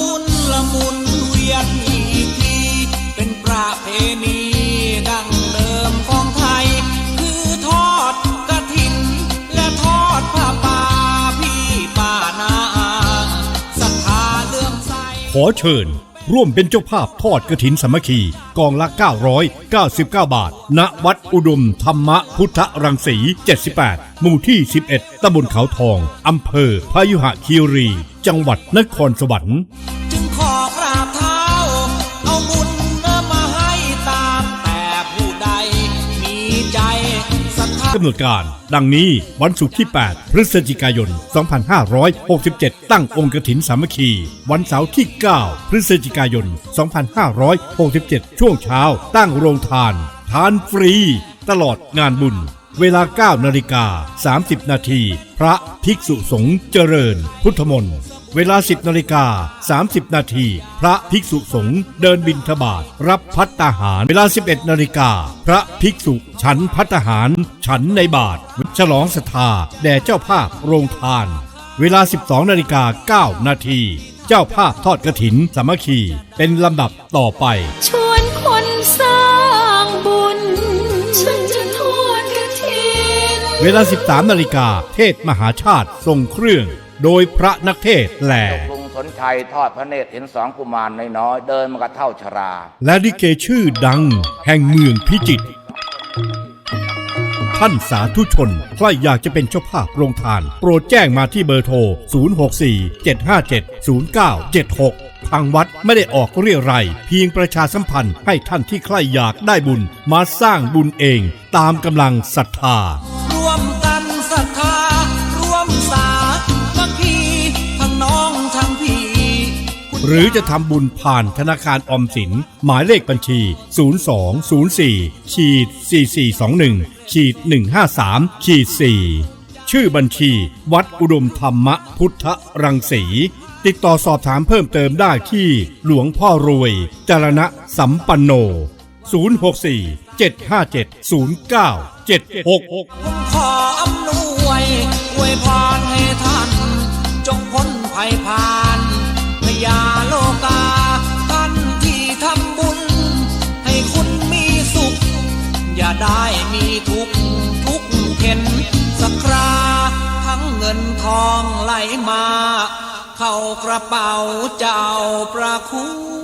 มุนละมุนเวียนอีกที เป็นประเพณีดั้งเดิมของไทย คือทอดกระถิน และทอดผ้าป่าพี่ป่านาศรัาเลื่อมใสขอเชิญ ร่วมเป็นเจ้าภาพทอดกระถินสามัคคีกองละ 999 บาท ณ วัดอุดมธรรมพุทธรังสี 78 หมู่ที่ 11ตำบลเขาทองอำเภอพยุหคีรี จังหวัดนครสวรรค์ กำหนดการดังนี้วันศุกร์ที่ 8 พฤศจิกายน 2567 ตั้งองค์กถินสามัคคี วันเสาร์ที่ 9 พฤศจิกายน 2567 ช่วงเช้า ตั้งโรงทาน ทานฟรี ตลอดงานบุญ เวลา 9 นาฬิกา 30 นาที พระภิกษุสงฆ์เจริญ พุทธมนต์ เวลา 10 นาฬิกา 30 นาที พระภิกษุสงฆ์เดินบิณฑบาตรับพัตตาหาร เวลา 11 นาฬิกา พระภิกษุฉันพัตตาหาร ฉันในบาท ฉลองศรัทธาแด่เจ้าภาพโรงทาน เวลา 12 นาฬิกา 9 นาที เจ้าภาพทอดกระถินสามัคคี เป็นลำดับต่อไป เวลา 13นาฬิกาเทศมหาชาติทรงเครื่อง โดยพระนักเทศน์แหล่กรุงสนชัยทอดพระเนตรเห็นสองกุมารน้อยๆเดินมากระเท่าชรา และลิเกชื่อดัง แห่งเมืองพิจิตรท่านสาธุชน ใครอยากจะเป็นเจ้าภาพโรงทาน โปรดแจ้งมาที่เบอร์โทร 064 757 0976 ทางวัดไม่ได้ออกเรียรายเพียงประชาสัมพันธ์ให้ท่านที่ใครอยากได้บุญ มาสร้างบุญเอง ตามกำลังศรัทธาร่วมกัน ศรัทธาร่วมสามัคคีทั้งน้องทั้งพี่หรือจะทำบุญผ่านธนาคารออมสิน หมายเลขบัญชี 0204ขีด4421ขีด153ขีด4ชื่อบัญชี วัดอุดมธรรมพุทธรังสีติดต่อสอบถามเพิ่มเติมได้ที่หลวงพ่อรวยจารณะสัมปันโน 064 757 0976 ผมขออำนวยอวยพรให้ท่าน จงพ้นภัยผ่านพยาโลกา ท่านที่ทำบุญ ให้คุณมีสุข อย่าได้มีทุกข์ทุกข์เข็นสักครา ทั้งเงินทองไหลมา เข้ากระเป๋าเจ้าประคุณ